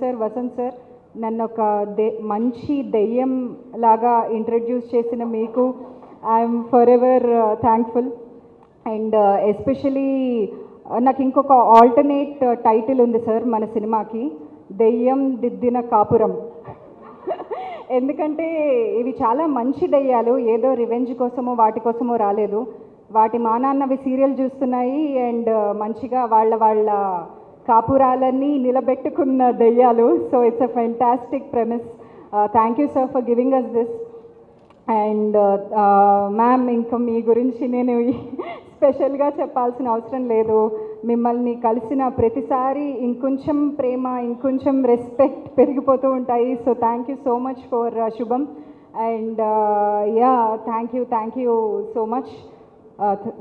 Sir Vasant sir నన్ను ఒక they మంచి దెయ్యం లాగా ఇంట్రడ్యూస్ చేసిన మీకు. I'm forever thankful and uh, especially uh, నాకు ఇంకొక ఆల్టర్నేట్ uh, టైటిల్ ఉంది సార్ మన సినిమాకి. దెయ్యం దిద్దిన కాపురం. ఎందుకంటే ఇవి చాలా మంచి దయ్యాలు. ఏదో రివెంజ్ కోసమో వాటి కోసమో రాలేదు. వాటి మా నాన్నవి సీరియల్ చూస్తున్నాయి. అండ్ మంచిగా వాళ్ళ వాళ్ళ కాపురాలన్నీ నిలబెట్టుకున్న దెయ్యాలు. So it's a fantastic premise thank you sir for giving us this and ma'am ఇంకా మీ గురించి నేను స్పెషల్గా చెప్పాల్సిన అవసరం లేదు. మిమ్మల్ని కలిసిన ప్రతిసారి ఇంకొంచెం ప్రేమ ఇంకొంచెం రెస్పెక్ట్ పెరిగిపోతూ ఉంటాయి. So thank you so much for Shubham. And yeah thank you thank you so much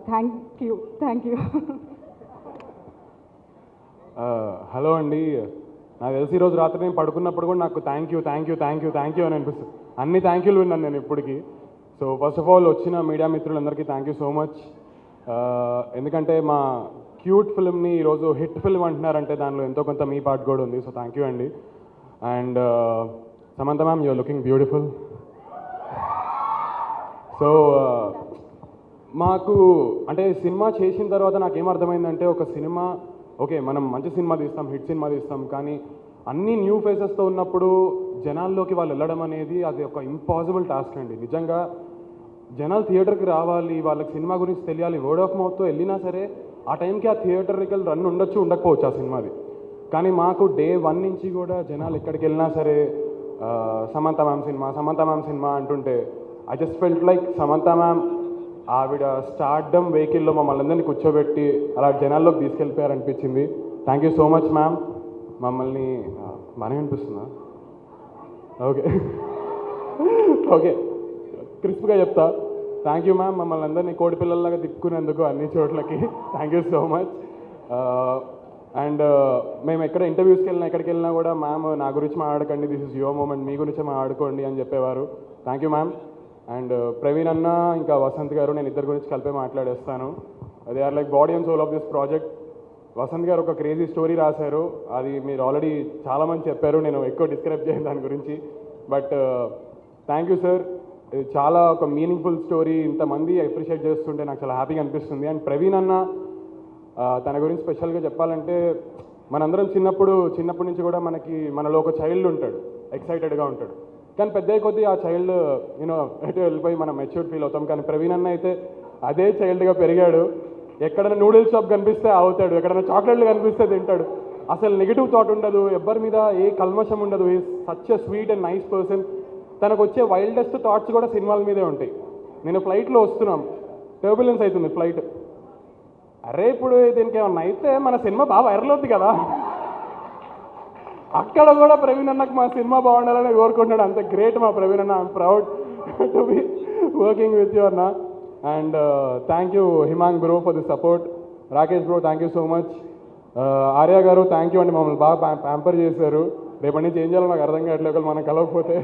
thank you thank you hello అండి. నాకు తెలిసి ఈరోజు రాత్రి నేను పడుకున్నప్పుడు కూడా నాకు thank you thank you thank you thank you అని అనిపిస్తుంది. అన్ని థ్యాంక్ యూలు విన్నాను నేను ఇప్పటికీ. సో ఫస్ట్ ఆఫ్ ఆల్ వచ్చిన మీడియా మిత్రులందరికీ థ్యాంక్ యూ సో మచ్ ఎందుకంటే మా క్యూట్ ఫిల్మ్ని ఈరోజు హిట్ ఫిల్మ్ అంటున్నారంటే దానిలో ఎంతో కొంత మీ పార్ట్ కూడా ఉంది. సో థ్యాంక్ యూ అండి. And Samantha ma'am you're looking beautiful so మాకు అంటే సినిమా చేసిన తర్వాత నాకు అర్థమైందంటే ఒక సినిమా ఓకే మనం మంచి సినిమా తీస్తాం హిట్ సినిమా తీస్తాం కానీ అన్ని న్యూ ఫేసెస్తో ఉన్నప్పుడు జనాల్లోకి వాళ్ళు వెళ్ళడం అనేది అది ఒక ఇంపాసిబుల్ టాస్క్ అండి. నిజంగా జనాలు థియేటర్కి రావాలి వాళ్ళకి సినిమా గురించి తెలియాలి వర్డ్ ఆఫ్ మౌత్తో వెళ్ళినా సరే ఆ టైంకి ఆ థియేటర్కి రన్ ఉండొచ్చు ఉండకపోవచ్చు ఆ సినిమాది కానీ మాకు డే వన్ నుంచి కూడా జనాలు ఎక్కడికి వెళ్ళినా సరే Samantha ma'am cinema Samantha ma'am cinema అంటుంటే I just felt like Samantha ma'am ఆవిడ స్టార్డమ్ వెహికల్లో మమ్మల్ని అందరినీ కూర్చోబెట్టి అలా జనాల్లోకి తీసుకెళ్ళిపోయారనిపించింది. Thank you so much ma'am మమ్మల్ని ఆ, బాగానే అనిపిస్తుందా ఓకే ఓకే క్రిస్ప్గా చెప్తా. థ్యాంక్ యూ మ్యామ్ మమ్మల్ని అందరినీ కోడి పిల్లల్లాగా తిప్పుకునేందుకు అన్ని చోట్లకి. Thank you so much and మేము ఎక్కడ ఇంటర్వ్యూస్కి వెళ్ళినా ఎక్కడికి వెళ్ళినా కూడా మ్యామ్ నా గురించి మాట్లాడకండి. దిస్ ఇస్ యువర్ మూమెంట్ మీ గురించి మాట్లాడుకోండి అని చెప్పేవారు. Thank you ma'am and Praveen అన్న ఇంకా వసంత్ గారు నేను ఇద్దరి గురించి కలిపే మాట్లాడేస్తాను. They are like body and soul of this project Vasanth గారు ఒక క్రేజీ స్టోరీ రాశారు. అది మీరు ఆల్రెడీ చాలామంది చెప్పారు. నేను ఎక్కువ డిస్క్రైబ్ చేయను దాని గురించి. బట్ థ్యాంక్ యూ సార్ ఇది చాలా ఒక మీనింగ్ఫుల్ స్టోరీ ఇంతమంది అప్రిషియేట్ చేస్తుంటే నాకు చాలా హ్యాపీగా అనిపిస్తుంది. అండ్ ప్రవీణ్ అన్న తన గురించి స్పెషల్గా చెప్పాలంటే మనందరం చిన్నప్పుడు చిన్నప్పటి నుంచి కూడా మనకి మనలో ఒక చైల్డ్ ఉంటాడు. ఎక్సైటెడ్గా ఉంటాడు. కానీ పెద్ద కొద్దీ ఆ చైల్డ్ యూనో ఎటు వెళ్ళిపోయి మనం మెచ్యూర్ ఫీల్ అవుతాం. కానీ ప్రవీణ్ అన్న అయితే అదే చైల్డ్గా పెరిగాడు. ఎక్కడైనా నూడిల్స్ షాప్ కనిపిస్తే అవుతాడు ఎక్కడైనా చాక్లెట్లు కనిపిస్తే తింటాడు. అసలు నెగిటివ్ థాట్ ఉండదు. ఎవ్వరి మీద ఏ కల్మషం ఉండదు. ఈ such sweet and nice person తనకు వచ్చే వైల్డెస్ట్ థాట్స్ కూడా సినిమాల మీదే ఉంటాయి. నేను ఫ్లైట్లో వస్తున్నాం. టర్బులెన్స్ అవుతుంది ఫ్లైట్ అరే ఇప్పుడు దీనికి ఏమన్నా అయితే మన సినిమా బాగా వైరల్ అవుద్ది కదా. అక్కడ కూడా ప్రవీణ్ అన్నకు మా సినిమా బాగుండాలని కోరుకుంటున్నాడు. అంత గ్రేట్ మా ప్రవీణ్ అన్న. I'm proud to be working with you అన్న. And thank you Himang bro for the support Rakesh bro thank you so much Arya గారు థ్యాంక్ యూ అండి. మమ్మల్ని బాగా ప్యాంపర్ చేశారు. రేపటి నుంచి ఏం చేయాలో నాకు అర్థం కావట్లేదు. ఒకవేళ మనం కలవకపోతే.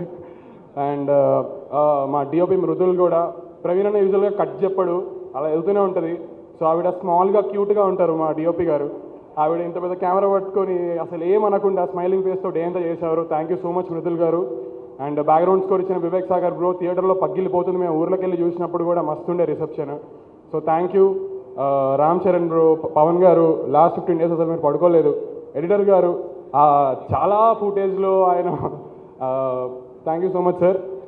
అండ్ uh, uh, మా డిఓపి మృదులు కూడా ప్రవీణ్ అన్న యూజువల్గా కట్ చెప్పడు. అలా వెళ్తూనే ఉంటుంది. సో ఆవిడ స్మాల్గా క్యూట్గా ఉంటారు మా డిఓపి గారు. ఆవిడ ఇంత పెద్ద కెమెరా పట్టుకొని అసలు ఏమనకుండా స్మైలింగ్ ఫేస్తో డే అంతా చేశారు? Thank you so much Mridul గారు. అండ్ బ్యాక్గ్రౌండ్ స్కోర్ ఇచ్చిన వివేక్ సాగర్ బ్రో థియేటర్లో పగిలిపోతుంది. మేము ఊర్లోకి వెళ్ళి చూసినప్పుడు కూడా మస్తుండే reception so thank you Ram Charan bro Pavan గారు. లాస్ట్ ఫిఫ్టీన్ డేస్ అసలు మీరు పడుకోలేదు. ఎడిటర్ గారు చాలా ఫుటేజ్లో ఆయన thank you so much sir